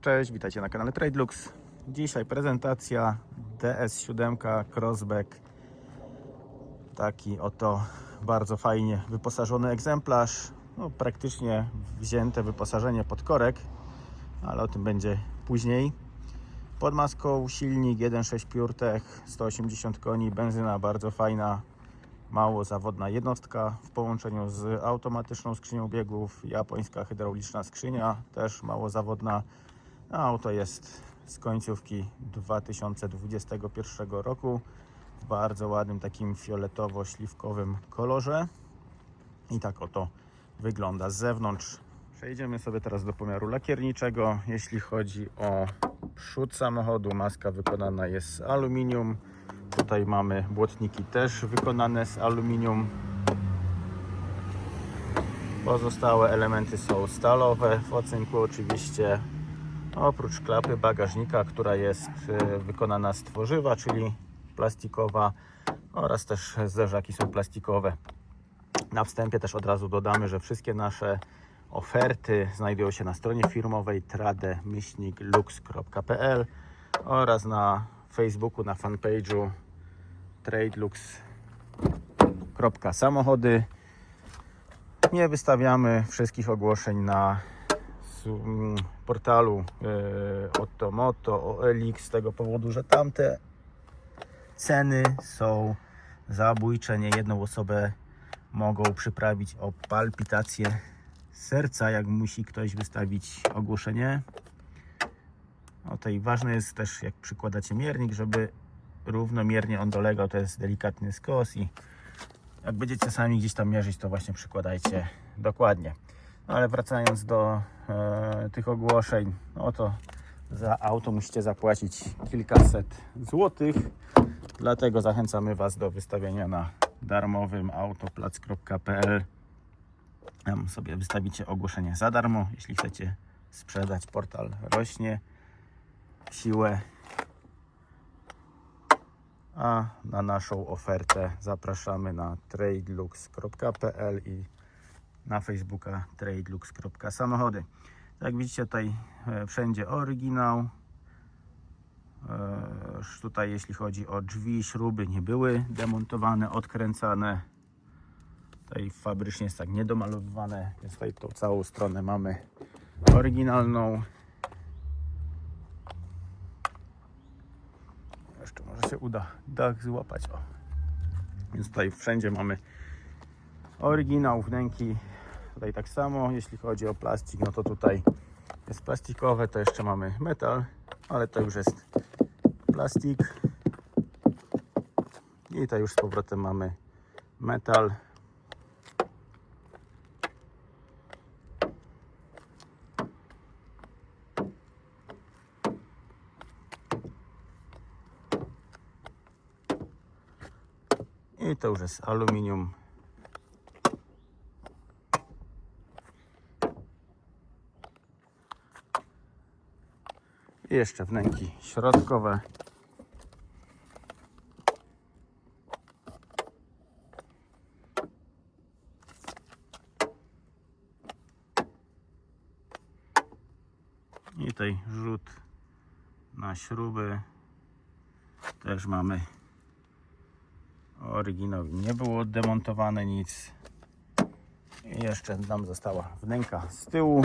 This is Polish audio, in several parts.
Cześć, witajcie na kanale TradeLux. Dzisiaj prezentacja DS7 Crossback. Taki oto bardzo fajnie wyposażony egzemplarz. No, praktycznie wzięte wyposażenie pod korek, ale o tym będzie później. Pod maską silnik 1.6 PureTech, 180 koni, benzyna bardzo fajna, mało zawodna jednostka w połączeniu z automatyczną skrzynią biegów, japońska hydrauliczna skrzynia, też mało zawodna. Auto jest z końcówki 2021 roku w bardzo ładnym takim fioletowo-śliwkowym kolorze. I tak oto wygląda z zewnątrz. Przejdziemy sobie teraz do pomiaru lakierniczego. Jeśli chodzi o przód samochodu, maska wykonana jest z aluminium. Tutaj mamy błotniki też wykonane z aluminium. Pozostałe elementy są stalowe. W ocynku oczywiście oprócz klapy bagażnika, która jest e, wykonana z tworzywa, czyli plastikowa oraz też zderzaki są plastikowe. Na wstępie też od razu dodamy, że wszystkie nasze oferty znajdują się na stronie firmowej trade-lux.pl oraz na Facebooku, na fanpage'u tradelux.samochody. Nie wystawiamy wszystkich ogłoszeń na portalu e, Ottomoto, OLX z tego powodu, że tamte ceny są zabójcze. Nie jedną osobę mogą przyprawić o palpitację serca, jak musi ktoś wystawić ogłoszenie. O tej ważne jest też, jak przykładacie miernik, żeby równomiernie on dolegał. To jest delikatny skos i jak będziecie sami gdzieś tam mierzyć, to właśnie przykładajcie dokładnie. No ale wracając do e, tych ogłoszeń, no to za auto musicie zapłacić kilkaset złotych. Dlatego zachęcamy Was do wystawienia na darmowym autoplac.pl. Tam sobie wystawicie ogłoszenie za darmo. Jeśli chcecie sprzedać, portal rośnie w siłę. A na naszą ofertę zapraszamy na tradelux.pl i na Facebooka tradelux.samochody. Jak widzicie tutaj e, wszędzie oryginał. E, Tutaj jeśli chodzi o drzwi, śruby nie były demontowane, odkręcane. Tutaj fabrycznie jest tak niedomalowywane, więc tutaj tą całą stronę mamy oryginalną. Jeszcze może się uda dach złapać. O. Więc tutaj wszędzie mamy oryginał, wnęki. Tutaj tak samo, jeśli chodzi o plastik, no to tutaj jest plastikowe, to jeszcze mamy metal, ale to już jest plastik. I to już z powrotem mamy metal. I to już jest aluminium. Jeszcze wnęki środkowe. I tutaj rzut na śruby. Też mamy oryginał. Nie było demontowane nic. I jeszcze nam została wnęka z tyłu.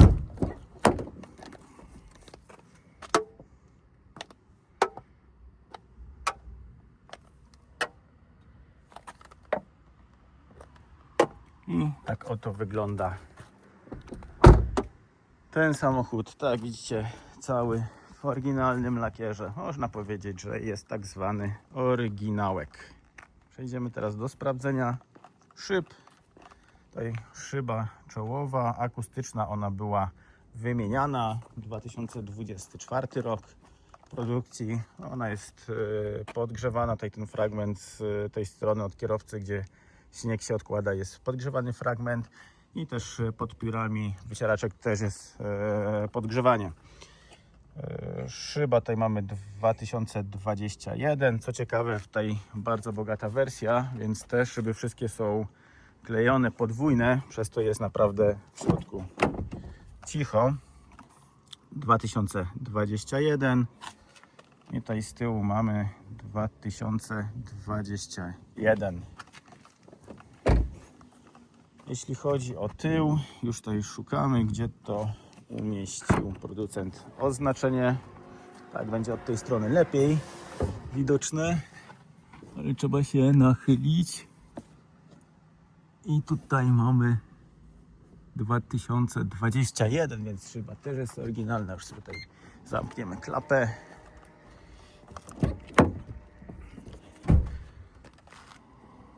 I tak oto wygląda ten samochód. Tak widzicie, cały w oryginalnym lakierze. Można powiedzieć, że jest tak zwany oryginałek. Przejdziemy teraz do sprawdzenia szyb. Tutaj szyba czołowa, akustyczna, ona była wymieniana. 2024 rok produkcji. Ona jest e, podgrzewana. Tutaj ten fragment z e, tej strony od kierowcy, gdzie śnieg się odkłada, jest podgrzewany fragment. I też e, pod piórami wycieraczek też jest e, podgrzewanie. E, Szyba tutaj mamy 2021. Co ciekawe, tutaj bardzo bogata wersja, więc te szyby wszystkie są klejone podwójne, przez to jest naprawdę w środku cicho. 2021 i tutaj z tyłu mamy 2021 jeśli chodzi o tył, już tutaj szukamy, gdzie to umieścił producent oznaczenie. Tak będzie od tej strony lepiej widoczne, ale trzeba się nachylić. I tutaj mamy 2021, więc chyba też jest oryginalna. Już tutaj zamkniemy klapę.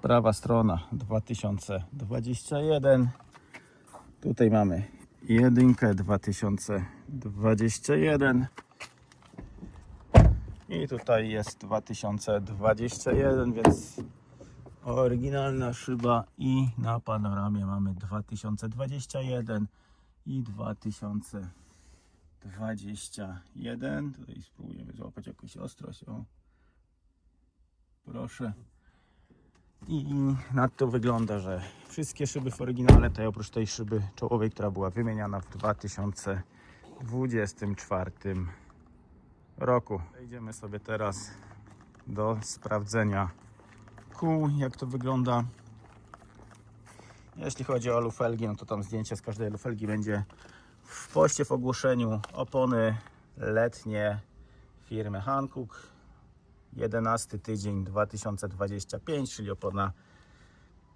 Prawa strona 2021. Tutaj mamy jedynkę 2021. I tutaj jest 2021, więc oryginalna szyba i na panoramie mamy 2021 i 2021. Tutaj spróbujemy złapać jakąś ostrość. O. Proszę. I na to wygląda, że wszystkie szyby w oryginale, tutaj oprócz tej szyby czołowej, która była wymieniana w 2024 roku. Przejdziemy sobie teraz do sprawdzenia kół, jak to wygląda. Jeśli chodzi o lufelgi, no to tam zdjęcie z każdej lufelgi będzie w poście w ogłoszeniu. Opony letnie firmy Hankook 11 tydzień 2025, czyli opona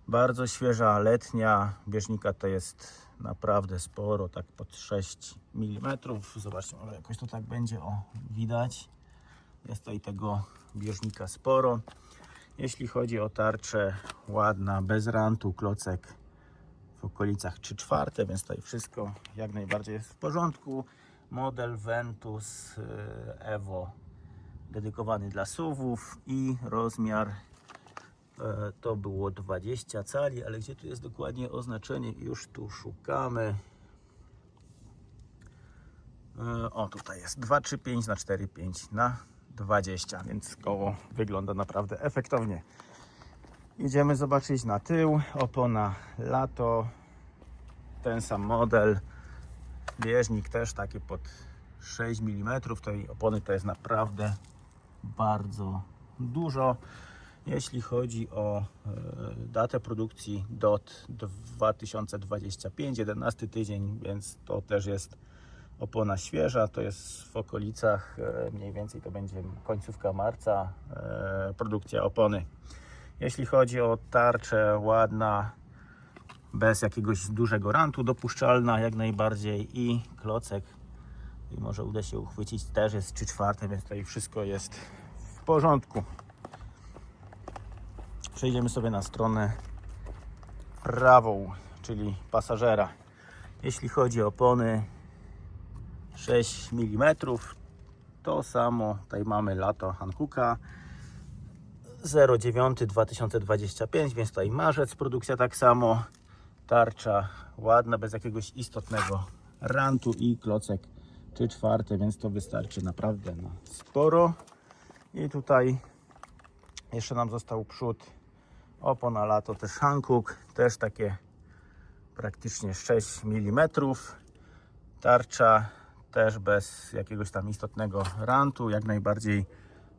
bardzo świeża, letnia. Bieżnika to jest naprawdę sporo, tak pod 6 mm. Zobaczcie, może jakoś to tak będzie, o widać. Jest tutaj tego bieżnika sporo. Jeśli chodzi o tarczę, ładna, bez rantu, klocek w okolicach 3 czwarte, więc tutaj wszystko jak najbardziej jest w porządku. Model Ventus y, Evo dedykowany dla suwów i rozmiar e, to było 20 cali, ale gdzie tu jest dokładnie oznaczenie? Już tu szukamy. E, O, tutaj jest 235 na 45 na 20, więc koło wygląda naprawdę efektownie. Idziemy zobaczyć na tył. Opona lato. Ten sam model. Bieżnik też taki pod 6 mm. Tej opony to jest naprawdę bardzo dużo. Jeśli chodzi o e, datę produkcji DOT 2025, 11 tydzień, więc to też jest opona świeża. To jest w okolicach e, mniej więcej to będzie końcówka marca e, produkcja opony. Jeśli chodzi o tarczę ładna, bez jakiegoś dużego rantu, dopuszczalna jak najbardziej i klocek i może uda się uchwycić też jest 3 czwarte, więc tutaj wszystko jest w porządku. Przejdziemy sobie na stronę prawą, czyli pasażera. Jeśli chodzi o opony 6 mm, to samo tutaj mamy lato Hankooka 09 2025, więc tutaj marzec, produkcja tak samo. Tarcza ładna, bez jakiegoś istotnego rantu i klocek 3 czwarte, więc to wystarczy naprawdę na sporo. I tutaj jeszcze nam został przód opona lato też Hankook, też takie praktycznie 6 mm. Tarcza też bez jakiegoś tam istotnego rantu, jak najbardziej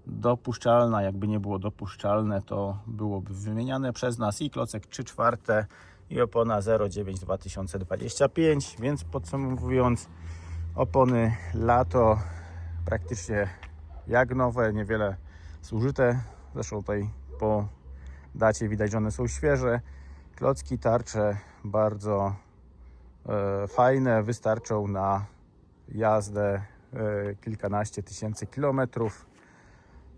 dopuszczalna. Jakby nie było dopuszczalne, to byłoby wymieniane przez nas i klocek 3 czwarte i opona 09 2025, więc podsumowując opony lato praktycznie jak nowe, niewiele zużyte. Zresztą tutaj po dacie widać, że one są świeże. Klocki, tarcze bardzo e, fajne, wystarczą na jazdę e, kilkanaście tysięcy kilometrów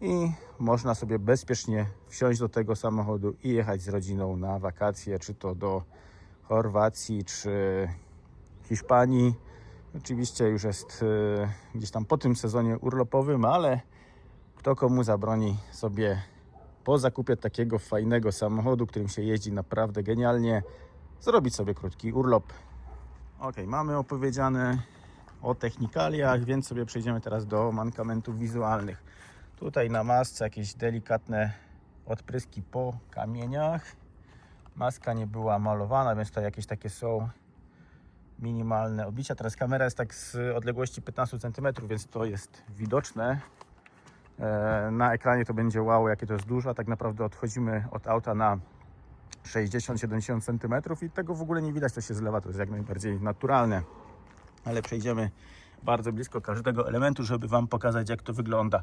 i można sobie bezpiecznie wsiąść do tego samochodu i jechać z rodziną na wakacje, czy to do Chorwacji, czy Hiszpanii. Oczywiście już jest e, gdzieś tam po tym sezonie urlopowym, ale kto komu zabroni sobie po zakupie takiego fajnego samochodu, którym się jeździ naprawdę genialnie, zrobić sobie krótki urlop. Ok, mamy opowiedziane o technikaliach, więc sobie przejdziemy teraz do mankamentów wizualnych. Tutaj na masce jakieś delikatne odpryski po kamieniach. Maska nie była malowana, więc to jakieś takie są minimalne odbicia. Teraz kamera jest tak z odległości 15 cm, więc to jest widoczne. E, Na ekranie to będzie wow, jakie to jest dużo, tak naprawdę odchodzimy od auta na 60-70 cm i tego w ogóle nie widać, to się zlewa, to jest jak najbardziej naturalne. Ale przejdziemy bardzo blisko każdego elementu, żeby Wam pokazać, jak to wygląda.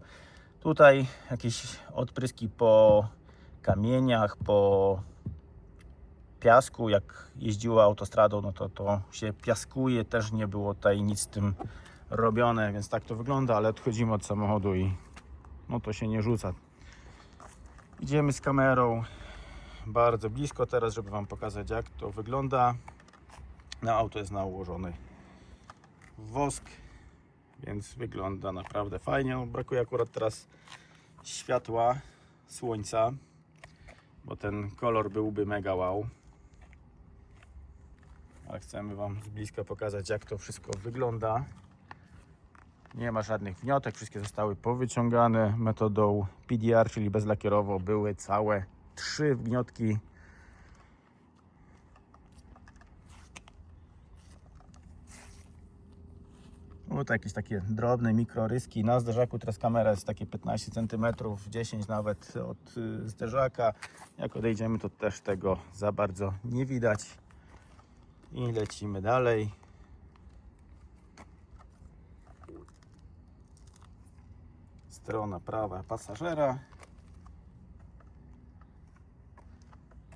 Tutaj jakieś odpryski po kamieniach, po piasku, jak jeździło autostradą, no to to się piaskuje, też nie było tutaj nic z tym robione, więc tak to wygląda, ale odchodzimy od samochodu i no to się nie rzuca. Idziemy z kamerą bardzo blisko teraz, żeby Wam pokazać jak to wygląda. Na auto jest nałożony wosk, więc wygląda naprawdę fajnie. No, Brakuje akurat teraz światła, słońca, bo ten kolor byłby mega wow. Ale chcemy Wam z bliska pokazać jak to wszystko wygląda. Nie ma żadnych wniotek, wszystkie zostały powyciągane metodą PDR, czyli bezlakierowo. Były całe trzy wgniotki. No to jakieś takie drobne mikroryski. Na zderzaku teraz kamera jest takie 15 cm, 10 nawet od y, zderzaka. Jak odejdziemy, to też tego za bardzo nie widać. I lecimy dalej. Strona prawa pasażera.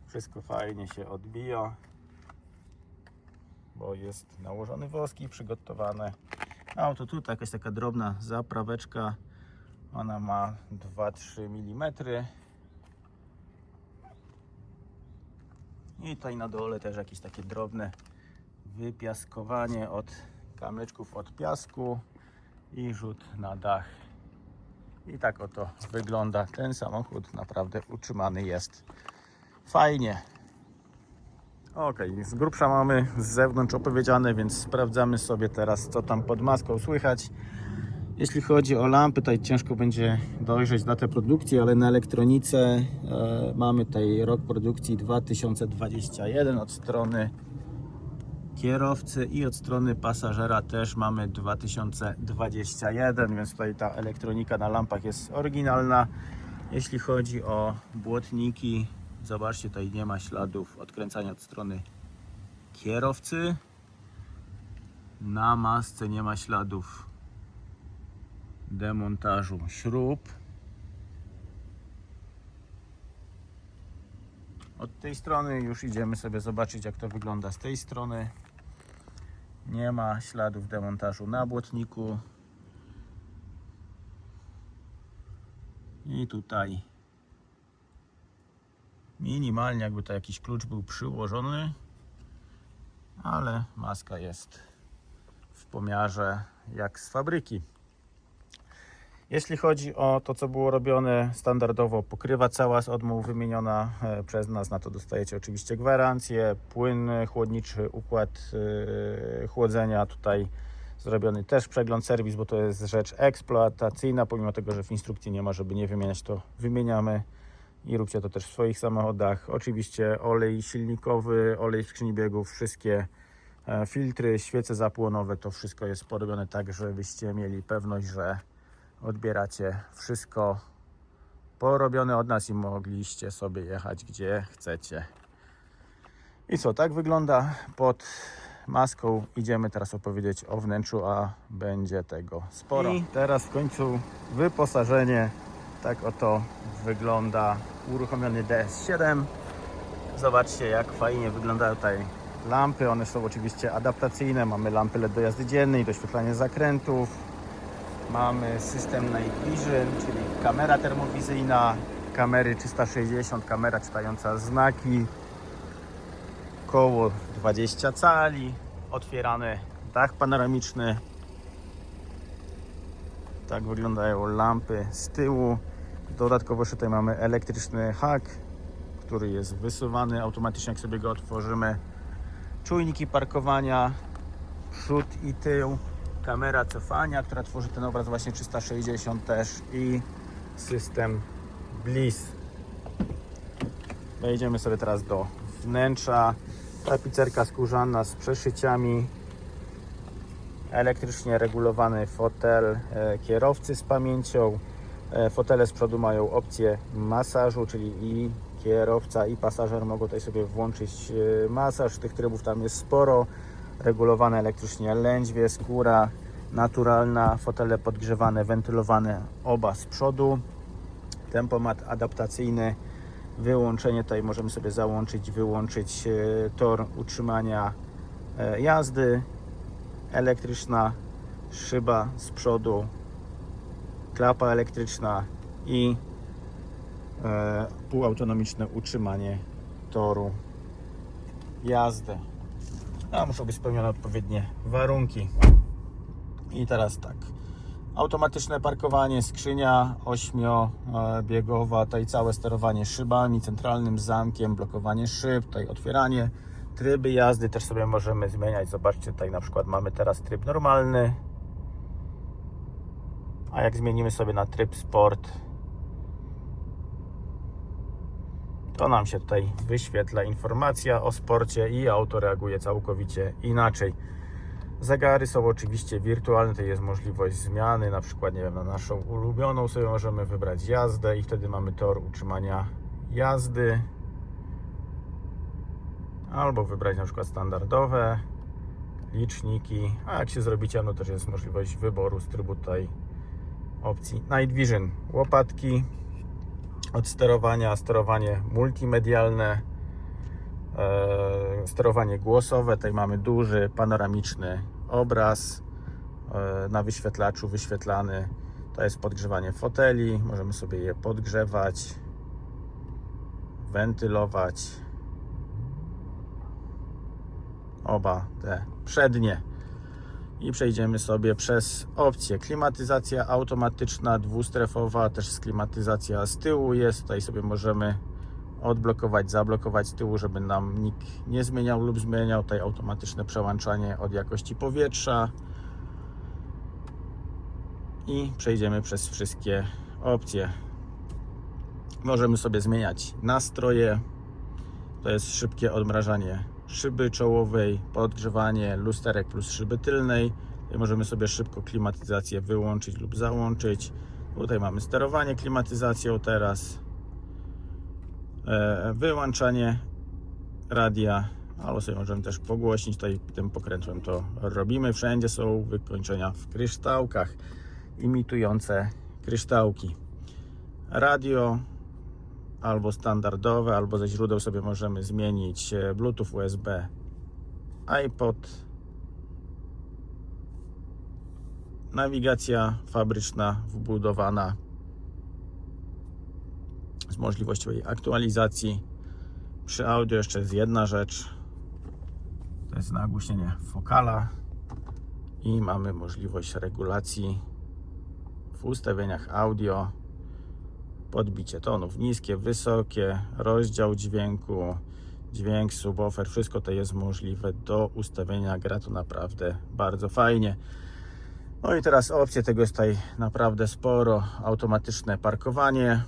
Wszystko fajnie się odbija, bo jest nałożony wosk i przygotowane. Auto tutaj jakaś taka drobna zapraweczka. Ona ma 2-3 mm. I tutaj na dole też jakieś takie drobne wypiaskowanie od kamyczków od piasku i rzut na dach. I tak oto wygląda ten samochód. Naprawdę utrzymany jest fajnie. Ok, z grubsza mamy z zewnątrz opowiedziane, więc sprawdzamy sobie teraz, co tam pod maską słychać. Jeśli chodzi o lampy, tutaj ciężko będzie dojrzeć datę produkcji, ale na elektronice e, mamy tutaj rok produkcji 2021 od strony kierowcy i od strony pasażera też mamy 2021, więc tutaj ta elektronika na lampach jest oryginalna. Jeśli chodzi o błotniki, zobaczcie, tutaj nie ma śladów odkręcania od strony kierowcy. Na masce nie ma śladów demontażu śrub. Od tej strony już idziemy sobie zobaczyć, jak to wygląda z tej strony. Nie ma śladów demontażu na błotniku. I tutaj minimalnie, jakby to jakiś klucz był przyłożony, ale maska jest w pomiarze jak z fabryki. Jeśli chodzi o to, co było robione standardowo, pokrywa cała z odmów wymieniona e, przez nas, na to dostajecie oczywiście gwarancję, płyn chłodniczy, układ e, chłodzenia. Tutaj zrobiony też przegląd, serwis, bo to jest rzecz eksploatacyjna, pomimo tego, że w instrukcji nie ma, żeby nie wymieniać, to wymieniamy i róbcie to też w swoich samochodach. Oczywiście olej silnikowy, olej w skrzyni biegów, wszystkie e, filtry, świece zapłonowe, to wszystko jest porobione tak, żebyście mieli pewność, że odbieracie wszystko porobione od nas i mogliście sobie jechać gdzie chcecie. I co, tak wygląda pod maską. Idziemy teraz opowiedzieć o wnętrzu, a będzie tego sporo. I teraz w końcu wyposażenie. Tak oto wygląda uruchomiony DS7. Zobaczcie jak fajnie wyglądają tutaj lampy. One są oczywiście adaptacyjne. Mamy lampy LED do jazdy dziennej, doświetlanie zakrętów, Mamy system Night Vision, czyli kamera termowizyjna, kamery 360, kamera czytająca znaki, koło 20 cali, otwierany dach panoramiczny. Tak wyglądają lampy z tyłu. Dodatkowo jeszcze tutaj mamy elektryczny hak, który jest wysuwany automatycznie, jak sobie go otworzymy. Czujniki parkowania, przód i tył kamera cofania, która tworzy ten obraz właśnie 360 też i system Bliss. Wejdziemy sobie teraz do wnętrza. Tapicerka skórzana z przeszyciami. elektrycznie regulowany fotel e, kierowcy z pamięcią. E, Fotele z przodu mają opcję masażu, czyli i kierowca i pasażer mogą tutaj sobie włączyć e, masaż. Tych trybów tam jest sporo. Regulowane elektrycznie lędźwie, skóra naturalna, fotele podgrzewane, wentylowane oba z przodu. Tempomat adaptacyjny, wyłączenie tutaj możemy sobie załączyć, wyłączyć e, tor utrzymania e, jazdy, elektryczna szyba z przodu, klapa elektryczna i e, półautonomiczne utrzymanie toru jazdy. A muszą być spełnione odpowiednie warunki. I teraz tak. Automatyczne parkowanie, skrzynia ośmiobiegowa, tutaj całe sterowanie szybami, centralnym zamkiem, blokowanie szyb, tutaj otwieranie, tryby jazdy też sobie możemy zmieniać. Zobaczcie, tutaj na przykład mamy teraz tryb normalny, a jak zmienimy sobie na tryb sport, to nam się tutaj wyświetla informacja o sporcie i auto reaguje całkowicie inaczej. Zegary są oczywiście wirtualne, to jest możliwość zmiany, na przykład nie wiem, na naszą ulubioną sobie możemy wybrać jazdę i wtedy mamy tor utrzymania jazdy. Albo wybrać na przykład standardowe liczniki, a jak się zrobi ciemno, też jest możliwość wyboru z trybu tutaj opcji Night Vision. Łopatki od sterowania, sterowanie multimedialne, e, sterowanie głosowe. Tutaj mamy duży panoramiczny obraz e, na wyświetlaczu wyświetlany. To jest podgrzewanie foteli. Możemy sobie je podgrzewać, wentylować. Oba te przednie. I przejdziemy sobie przez opcję klimatyzacja automatyczna, dwustrefowa, też klimatyzacja z tyłu jest. Tutaj sobie możemy odblokować, zablokować z tyłu, żeby nam nikt nie zmieniał lub zmieniał. Tutaj automatyczne przełączanie od jakości powietrza. I przejdziemy przez wszystkie opcje. Możemy sobie zmieniać nastroje. To jest szybkie odmrażanie szyby czołowej, podgrzewanie lusterek plus szyby tylnej. Tutaj możemy sobie szybko klimatyzację wyłączyć lub załączyć. Tutaj mamy sterowanie klimatyzacją teraz. E, wyłączanie radia, albo sobie możemy też pogłośnić. Tutaj tym pokrętłem to robimy. Wszędzie są wykończenia w kryształkach imitujące kryształki. Radio albo standardowe, albo ze źródeł sobie możemy zmienić e, Bluetooth, USB, iPod. Nawigacja fabryczna wbudowana z możliwością jej aktualizacji. Przy audio jeszcze jest jedna rzecz. To jest nagłośnienie fokala i mamy możliwość regulacji w ustawieniach audio podbicie tonów niskie, wysokie, rozdział dźwięku, dźwięk, subwoofer, wszystko to jest możliwe do ustawienia. Gra to naprawdę bardzo fajnie. No i teraz opcje tego jest tutaj naprawdę sporo. Automatyczne parkowanie,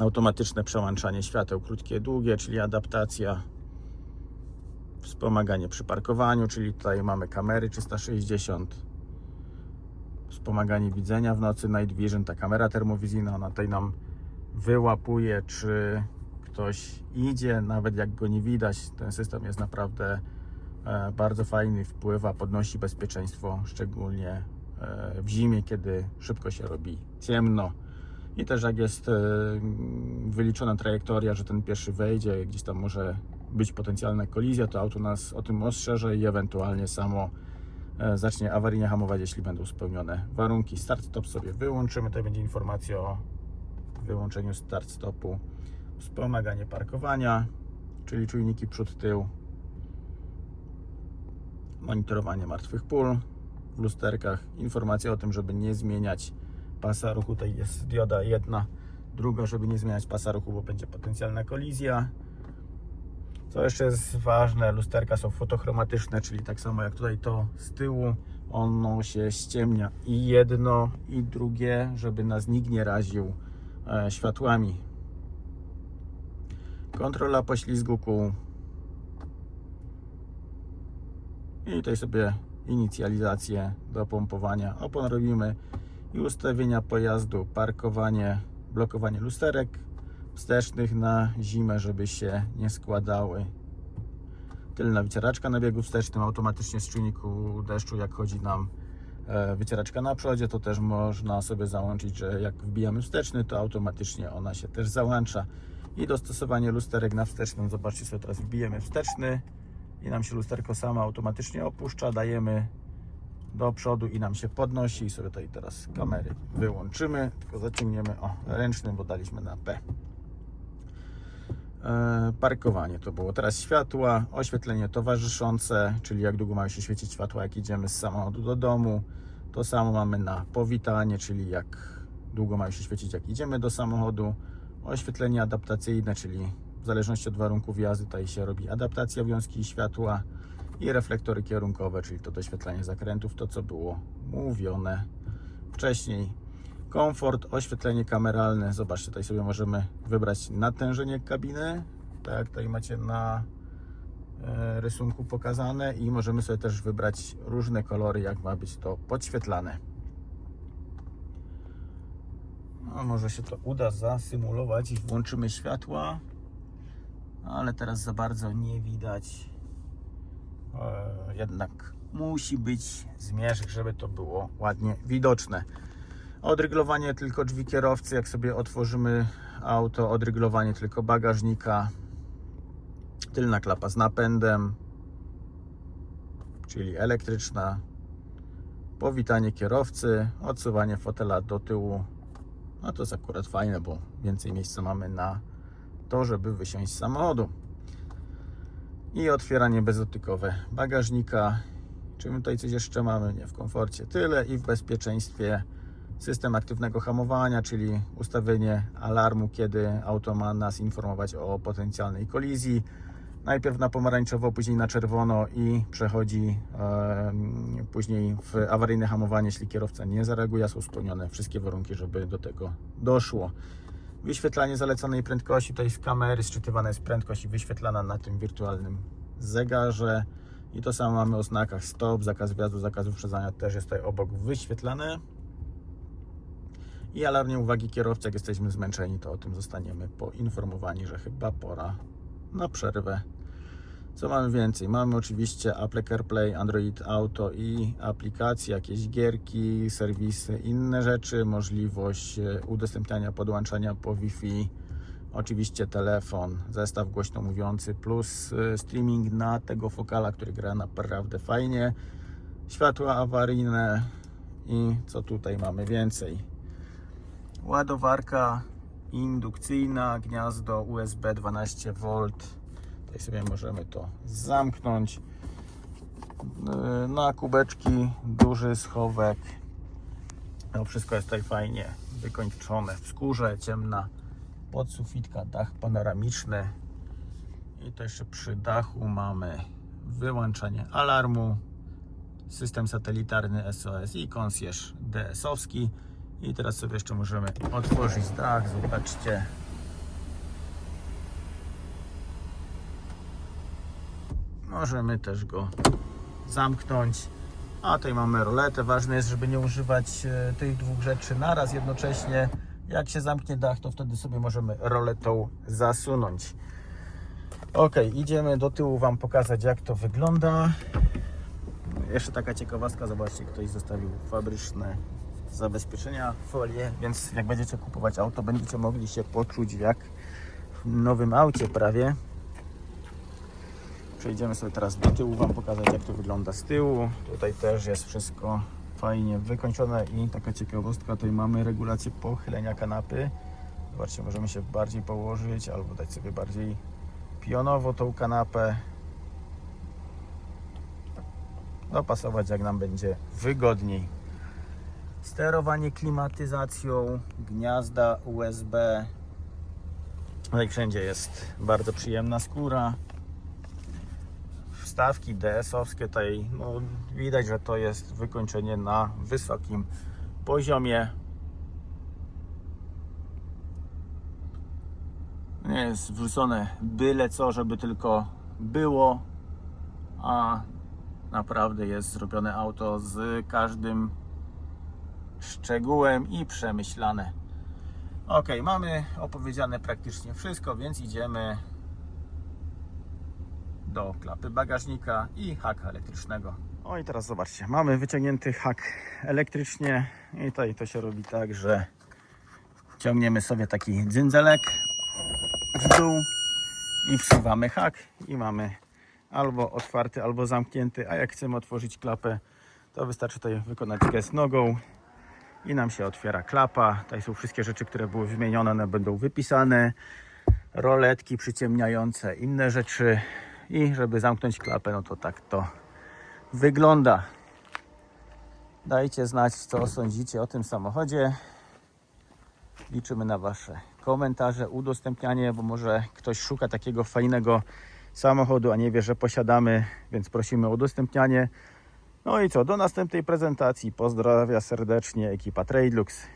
automatyczne przełączanie świateł krótkie, długie, czyli adaptacja, wspomaganie przy parkowaniu, czyli tutaj mamy kamery 360, wspomaganie widzenia w nocy, Night Vision, ta kamera termowizyjna, ona tutaj nam wyłapuje, czy ktoś idzie, nawet jak go nie widać. Ten system jest naprawdę e, bardzo fajny, wpływa, podnosi bezpieczeństwo, szczególnie e, w zimie, kiedy szybko się robi ciemno. I też jak jest e, wyliczona trajektoria, że ten pierwszy wejdzie, gdzieś tam może być potencjalna kolizja, to auto nas o tym ostrzeże i ewentualnie samo zacznie awaryjnie hamować, jeśli będą spełnione warunki. Start-stop sobie wyłączymy, tutaj będzie informacja o wyłączeniu start-stopu. Wspomaganie parkowania, czyli czujniki przód-tył. Monitorowanie martwych pól w lusterkach. Informacja o tym, żeby nie zmieniać pasa ruchu. Tutaj jest dioda jedna, druga, żeby nie zmieniać pasa ruchu, bo będzie potencjalna kolizja. Co jeszcze jest ważne, lusterka są fotochromatyczne, czyli tak samo jak tutaj to z tyłu, ono się ściemnia i jedno i drugie, żeby nas nikt nie raził e, światłami. Kontrola poślizgu kół. I tutaj sobie inicjalizację do pompowania opon robimy i ustawienia pojazdu, parkowanie, blokowanie lusterek wstecznych na zimę, żeby się nie składały. Tylna wycieraczka na biegu wstecznym automatycznie z czujniku deszczu, jak chodzi nam e, wycieraczka na przodzie, to też można sobie załączyć, że jak wbijamy wsteczny, to automatycznie ona się też załącza. I dostosowanie lusterek na wsteczną. Zobaczcie sobie teraz wbijemy wsteczny i nam się lusterko samo automatycznie opuszcza. Dajemy do przodu i nam się podnosi. I sobie tutaj teraz kamery wyłączymy, tylko zaciągniemy o ręcznym, bo daliśmy na P. E, Parkowanie to było. Teraz światła, oświetlenie towarzyszące, czyli jak długo mają się świecić światła, jak idziemy z samochodu do domu. To samo mamy na powitanie, czyli jak długo mają się świecić, jak idziemy do samochodu. Oświetlenie adaptacyjne, czyli w zależności od warunków jazdy tutaj się robi adaptacja wiązki światła i reflektory kierunkowe, czyli to doświetlanie zakrętów, to co było mówione wcześniej. Komfort, oświetlenie kameralne. Zobaczcie, tutaj sobie możemy wybrać natężenie kabiny, tak tutaj macie na e, rysunku pokazane i możemy sobie też wybrać różne kolory, jak ma być to podświetlane. No, może się to uda zasymulować i włączymy światła, ale teraz za bardzo nie widać. E, jednak musi być zmierzch, żeby to było ładnie widoczne. Odryglowanie tylko drzwi kierowcy, jak sobie otworzymy auto, odryglowanie tylko bagażnika, tylna klapa z napędem, czyli elektryczna, powitanie kierowcy, odsuwanie fotela do tyłu. No to jest akurat fajne, bo więcej miejsca mamy na to, żeby wysiąść z samochodu. I otwieranie bezdotykowe bagażnika. Czy my tutaj coś jeszcze mamy? Nie, w komforcie tyle i w bezpieczeństwie system aktywnego hamowania, czyli ustawienie alarmu, kiedy auto ma nas informować o potencjalnej kolizji. Najpierw na pomarańczowo, później na czerwono i przechodzi em, później w awaryjne hamowanie, jeśli kierowca nie zareaguje, są spełnione wszystkie warunki, żeby do tego doszło. Wyświetlanie zalecanej prędkości, jest z kamery sczytywana jest prędkość i wyświetlana na tym wirtualnym zegarze. I to samo mamy o znakach stop, zakaz wjazdu, zakaz uprzedzania też jest tutaj obok wyświetlane. I alarmie uwagi kierowcy, jak jesteśmy zmęczeni, to o tym zostaniemy poinformowani, że chyba pora na przerwę. Co mamy więcej? Mamy oczywiście Apple CarPlay, Android Auto i aplikacje, jakieś gierki, serwisy, inne rzeczy, możliwość e, udostępniania, podłączania po Wi-Fi, oczywiście telefon, zestaw głośno mówiący, plus e, streaming na tego fokala, który gra naprawdę fajnie, światła awaryjne i co tutaj mamy więcej? Ładowarka indukcyjna, gniazdo USB 12V. Tutaj sobie możemy to zamknąć. Na kubeczki duży schowek. No wszystko jest tutaj fajnie wykończone w skórze, ciemna podsufitka, dach panoramiczny. I to jeszcze przy dachu mamy wyłączenie alarmu, system satelitarny SOS i concierge DS-owski. I teraz sobie jeszcze możemy otworzyć dach, zobaczcie. Możemy też go zamknąć. A tutaj mamy roletę. Ważne jest, żeby nie używać e, tych dwóch rzeczy naraz jednocześnie. Jak się zamknie dach, to wtedy sobie możemy roletą zasunąć. Ok, idziemy do tyłu Wam pokazać, jak to wygląda. Jeszcze taka ciekawostka, zobaczcie, ktoś zostawił fabryczne zabezpieczenia, folie, więc jak będziecie kupować auto, będziecie mogli się poczuć jak w nowym aucie prawie. Przejdziemy sobie teraz do tyłu, Wam pokazać jak to wygląda z tyłu. Tutaj też jest wszystko fajnie wykończone i taka ciekawostka, tutaj mamy regulację pochylenia kanapy. Zobaczcie, możemy się bardziej położyć albo dać sobie bardziej pionowo tą kanapę. Dopasować jak nam będzie wygodniej sterowanie klimatyzacją, gniazda USB. No i wszędzie jest bardzo przyjemna skóra. Wstawki DS-owskie tutaj no, widać, że to jest wykończenie na wysokim poziomie. Nie jest wrzucone byle co, żeby tylko było, a Naprawdę jest zrobione auto z każdym szczegółem i przemyślane. Ok, mamy opowiedziane praktycznie wszystko, więc idziemy do klapy bagażnika i haka elektrycznego. O i teraz zobaczcie, mamy wyciągnięty hak elektrycznie i tutaj to się robi tak, że ciągniemy sobie taki dzynzelek w dół i wsuwamy hak i mamy albo otwarty, albo zamknięty, a jak chcemy otworzyć klapę, to wystarczy tutaj wykonać gest nogą i nam się otwiera klapa. Tutaj są wszystkie rzeczy, które były wymienione, one będą wypisane. Roletki przyciemniające, inne rzeczy. I żeby zamknąć klapę, no to tak to wygląda. Dajcie znać, co sądzicie o tym samochodzie. Liczymy na Wasze komentarze, udostępnianie, bo może ktoś szuka takiego fajnego samochodu, a nie wie, że posiadamy, więc prosimy o udostępnianie. No i co, do następnej prezentacji. Pozdrawia serdecznie ekipa Tradelux.